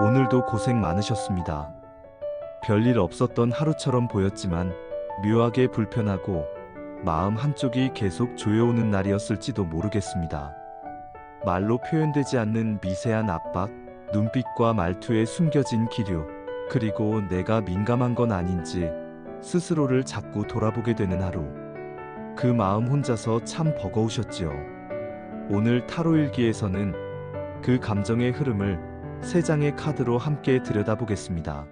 오늘도 고생 많으셨습니다. 별일 없었던 하루처럼 보였지만 묘하게 불편하고 마음 한쪽이 계속 조여오는 날이었을지도 모르겠습니다. 말로 표현되지 않는 미세한 압박, 눈빛과 말투에 숨겨진 기류, 그리고 내가 민감한 건 아닌지 스스로를 자꾸 돌아보게 되는 하루. 그 마음 혼자서 참 버거우셨지요. 오늘 타로 일기에서는 그 감정의 흐름을 세 장의 카드로 함께 들여다보겠습니다.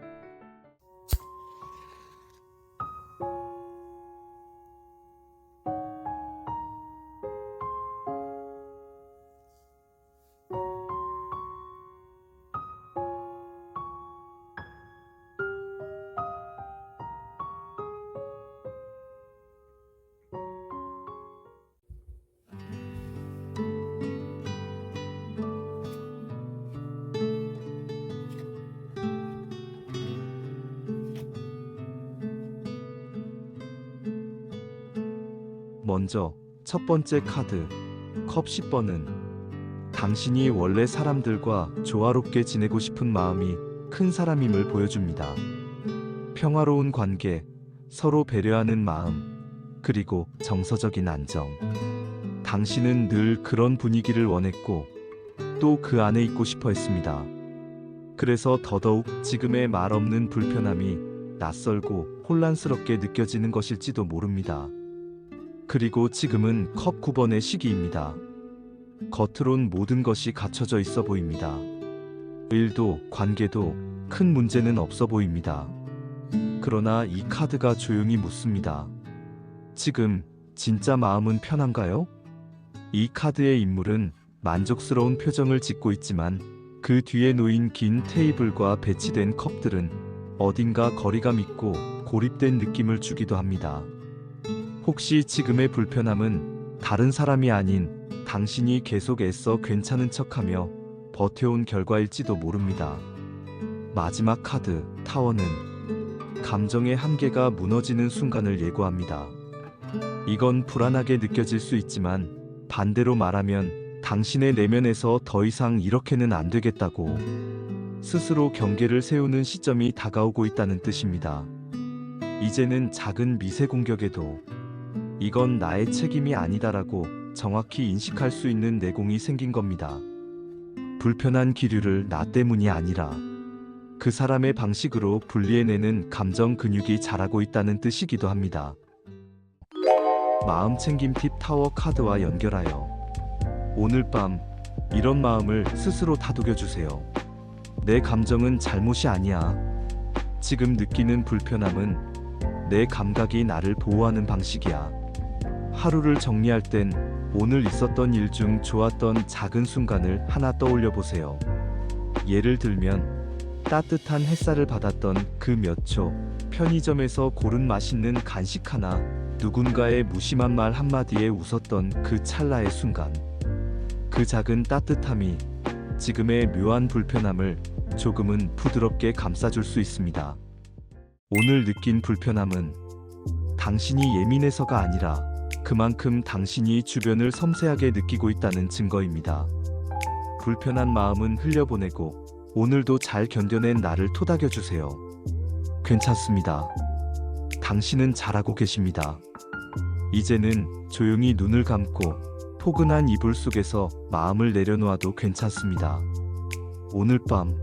먼저 첫 번째 카드 컵 10번은 당신이 원래 사람들과 조화롭게 지내고 싶은 마음이 큰 사람임을 보여줍니다. 평화로운 관계, 서로 배려하는 마음, 그리고 정서적인 안정. 당신은 늘 그런 분위기를 원했고 또 그 안에 있고 싶어 했습니다. 그래서 더더욱 지금의 말 없는 불편함이 낯설고 혼란스럽게 느껴지는 것일지도 모릅니다. 그리고 지금은 컵 9번의 시기입니다. 겉으론 모든 것이 갖춰져 있어 보입니다. 일도 관계도 큰 문제는 없어 보입니다. 그러나 이 카드가 조용히 묻습니다. 지금 진짜 마음은 편한가요? 이 카드의 인물은 만족스러운 표정을 짓고 있지만 그 뒤에 놓인 긴 테이블과 배치된 컵들은 어딘가 거리감 있고 고립된 느낌을 주기도 합니다. 혹시 지금의 불편함은 다른 사람이 아닌 당신이 계속 애써 괜찮은 척하며 버텨온 결과일지도 모릅니다. 마지막 카드, 타워는 감정의 한계가 무너지는 순간을 예고합니다. 이건 불안하게 느껴질 수 있지만 반대로 말하면 당신의 내면에서 더 이상 이렇게는 안 되겠다고 스스로 경계를 세우는 시점이 다가오고 있다는 뜻입니다. 이제는 작은 미세 공격에도 이건 나의 책임이 아니다라고 정확히 인식할 수 있는 내공이 생긴 겁니다. 불편한 기류를 나 때문이 아니라 그 사람의 방식으로 분리해내는 감정 근육이 자라고 있다는 뜻이기도 합니다. 마음 챙김 팁 타워 카드와 연결하여 오늘 밤 이런 마음을 스스로 다독여 주세요. 내 감정은 잘못이 아니야. 지금 느끼는 불편함은 내 감각이 나를 보호하는 방식이야. 하루를 정리할 땐 오늘 있었던 일 중 좋았던 작은 순간을 하나 떠올려 보세요. 예를 들면 따뜻한 햇살을 받았던 그 몇 초, 편의점에서 고른 맛있는 간식 하나, 누군가의 무심한 말 한마디에 웃었던 그 찰나의 순간. 그 작은 따뜻함이 지금의 묘한 불편함을 조금은 부드럽게 감싸줄 수 있습니다. 오늘 느낀 불편함은 당신이 예민해서가 아니라 그만큼 당신이 주변을 섬세하게 느끼고 있다는 증거입니다. 불편한 마음은 흘려보내고 오늘도 잘 견뎌낸 나를 토닥여 주세요. 괜찮습니다. 당신은 잘하고 계십니다. 이제는 조용히 눈을 감고 포근한 이불 속에서 마음을 내려놓아도 괜찮습니다. 오늘 밤